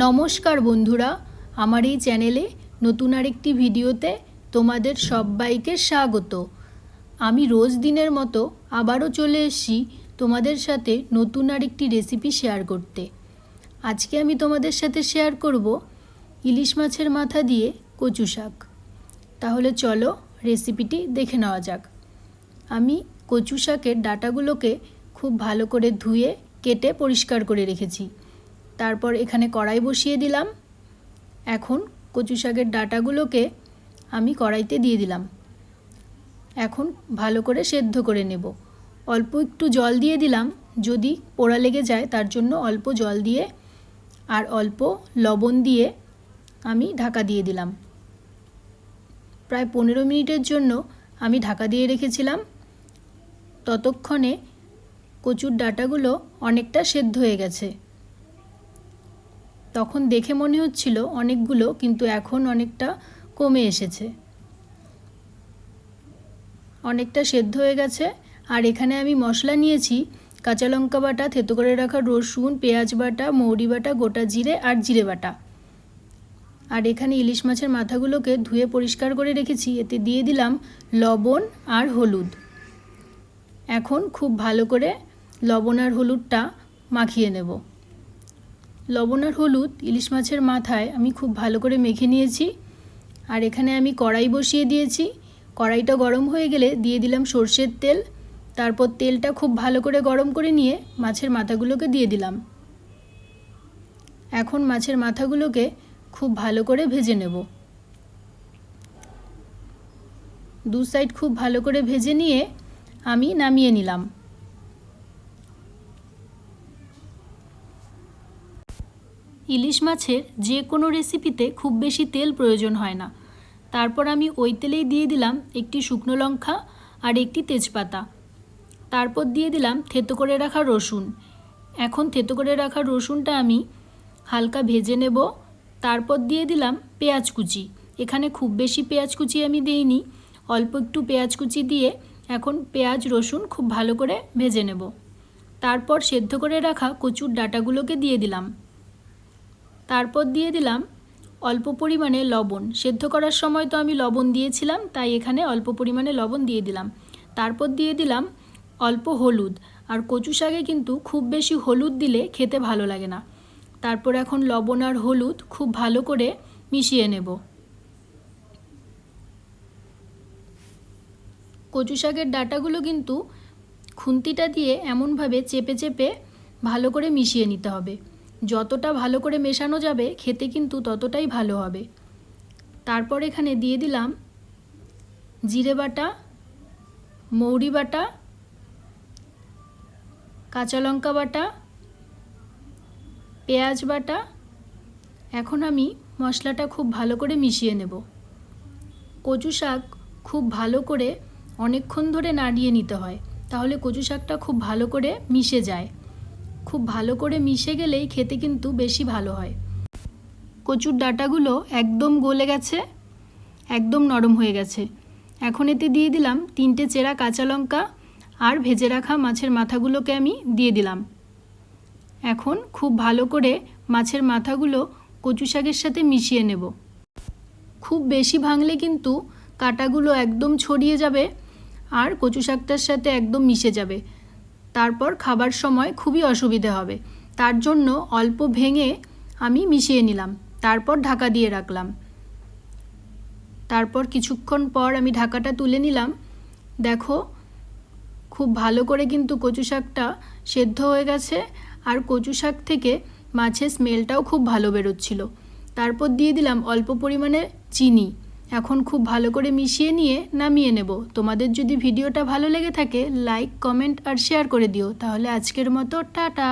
নমস্কার বন্ধুরা, আমার এই চ্যানেলে নতুন আরেকটি ভিডিওতে তোমাদের সবাইকে স্বাগত। আমি রোজ দিনের মতো আবারও চলে এসেছি তোমাদের সাথে নতুন আরেকটি রেসিপি শেয়ার করতে। আজকে আমি তোমাদের সাথে শেয়ার করব ইলিশ মাছের মাথা দিয়ে কচু শাক। তাহলে চলো রেসিপিটি দেখে নেওয়া যাক। আমি কচু শাকের ডাটাগুলোকে খুব ভালো করে ধুয়ে, কেটে পরিষ্কার করে রেখেছি। তারপর এখানে কড়াই বসিয়ে দিলাম। এখন কচু শাকের ডাটাগুলোকে আমি কড়াইতে দিয়ে দিলাম। এখন ভালো করে সেদ্ধ করে নেব। অল্প একটু জল দিয়ে দিলাম। যদি পোড়া লেগে যায় তার জন্য অল্প জল দিয়ে আর অল্প লবণ দিয়ে আমি ঢাকা দিয়ে দিলাম। প্রায় পনেরো মিনিটের জন্য আমি ঢাকা দিয়ে রেখেছিলাম। ততক্ষণে কচুর ডাটাগুলো অনেকটা সেদ্ধ হয়ে গেছে। তখন দেখে মনে হচ্ছিল অনেকগুলো, কিন্তু এখন অনেকটা কমে এসেছে। অনেকটা সেদ্ধ হয়ে গেছে। আর এখানে আমি মশলা নিয়েছি। কাঁচা লঙ্কা বাটা, থেতো করে রাখা রসুন, পেঁয়াজ বাটা, মৌরি বাটা, গোটা জিরে আর জিরে বাটা। আর এখানে ইলিশ মাছের মাথাগুলোকে ধুয়ে পরিষ্কার করে রেখেছি। এতে দিয়ে দিলাম লবণ আর হলুদ। এখন খুব ভালো করে লবণ আর হলুদটা মাখিয়ে নেব। লবণ আর হলুদ, ইলিশ মাছের মাথায় আমি খুব ভালো করে মেখে নিয়েছি। আর এখানে আমি কড়াই বসিয়ে দিয়েছি। কড়াইটা গরম হয়ে গেলে দিয়ে দিলাম সর্ষের তেল। তারপর তেলটা খুব ভালো করে গরম করে নিয়ে মাছের মাথাগুলোকে দিয়ে দিলাম। এখন মাছের মাথাগুলোকে খুব ভালো করে ভেজে নেব। দু সাইড খুব ভালো করে ভেজে নিয়ে আমি নামিয়ে নিলাম। ইলিশ মাছের যে কোনো রেসিপিতে খুব বেশি তেল প্রয়োজন হয় না। তারপর আমি ওই তেলেই দিয়ে দিলাম একটি শুকনো লঙ্কা আর একটি তেজপাতা। তারপর দিয়ে দিলাম থেতো করে রাখা রসুন। এখন থেতো করে রাখা রসুনটা আমি হালকা ভেজে নেব। তারপর দিয়ে দিলাম পেঁয়াজ কুচি। এখানে খুব বেশি পেঁয়াজ কুচি আমি দিইনি। অল্প একটু পেঁয়াজ কুচি দিয়ে এখন পেঁয়াজ, রসুন খুব ভালো করে ভেজে নেব। তারপর সেদ্ধ করে রাখা কচুর ডাটাগুলোকে দিয়ে দিলাম। তারপর দিয়ে দিলাম অল্প পরিমাণে লবণ। সেদ্ধ করার সময় তো আমি লবণ দিয়েছিলাম, তাই এখানে অল্প পরিমাণে লবণ দিয়ে দিলাম। তারপর দিয়ে দিলাম অল্প হলুদ। আর কচু শাকে কিন্তু খুব বেশি হলুদ দিলে খেতে ভালো লাগে না। তারপর এখন লবণ আর হলুদ খুব ভালো করে মিশিয়ে নেব। কচু শাকের ডাটাগুলো কিন্তু খুন্তিটা দিয়ে এমনভাবে চেপে চেপে ভালো করে মিশিয়ে নিতে হবে। যতটা ভালো করে মেশানো যাবে, খেতে কিন্তু ততটাই ভালো হবে। তারপর এখানে দিয়ে দিলাম জিরে বাটা, মৌরি বাটা, কাঁচা লঙ্কা বাটা, পেঁয়াজ বাটা। এখন আমি মশলাটা খুব ভালো করে মিশিয়ে নেব। কচু শাক খুব ভালো করে অনেকক্ষণ ধরে নাড়িয়ে নিতে হয়, তাহলে কচু শাকটা খুব ভালো করে মিশে যায়। খুব ভালো করে মিশে গেলেই খেতে কিন্তু বেশি ভালো হয়। কচুর ডাটাগুলো একদম গলে গেছে, একদম নরম হয়ে গেছে। এখন এতে দিয়ে দিলাম তিনটে চেরা কাঁচা লঙ্কা আর ভেজে রাখা মাছের মাথাগুলোকে আমি দিয়ে দিলাম। এখন খুব ভালো করে মাছের মাথাগুলো কচু শাকের সাথে মিশিয়ে নেব। খুব বেশি ভাঙলে কিন্তু কাটাগুলো একদম ছড়িয়ে যাবে আর কচু শাকটার সাথে একদম মিশে যাবে। তারপর খাবার সময় খুবই অসুবিধে হবে। তার জন্য অল্প ভেঙে আমি মিশিয়ে নিলাম। তারপর ঢাকা দিয়ে রাখলাম। তারপর কিছুক্ষণ পর আমি ঢাকাটা তুলে নিলাম। দেখো, খুব ভালো করে কিন্তু কচু শাকটা সেদ্ধ হয়ে গেছে আর কচু শাক থেকে মাছের স্মেলটাও খুব ভালো বেরোচ্ছিল। তারপর দিয়ে দিলাম অল্প পরিমাণে চিনি। এখন খুব ভালো করে মিশিয়ে নিয়ে নামিয়ে নেব। তোমাদের যদি ভিডিওটা ভালো লেগে থাকে লাইক কমেন্ট আর শেয়ার করে দিও। তাহলে আজকের মতো, টাটা!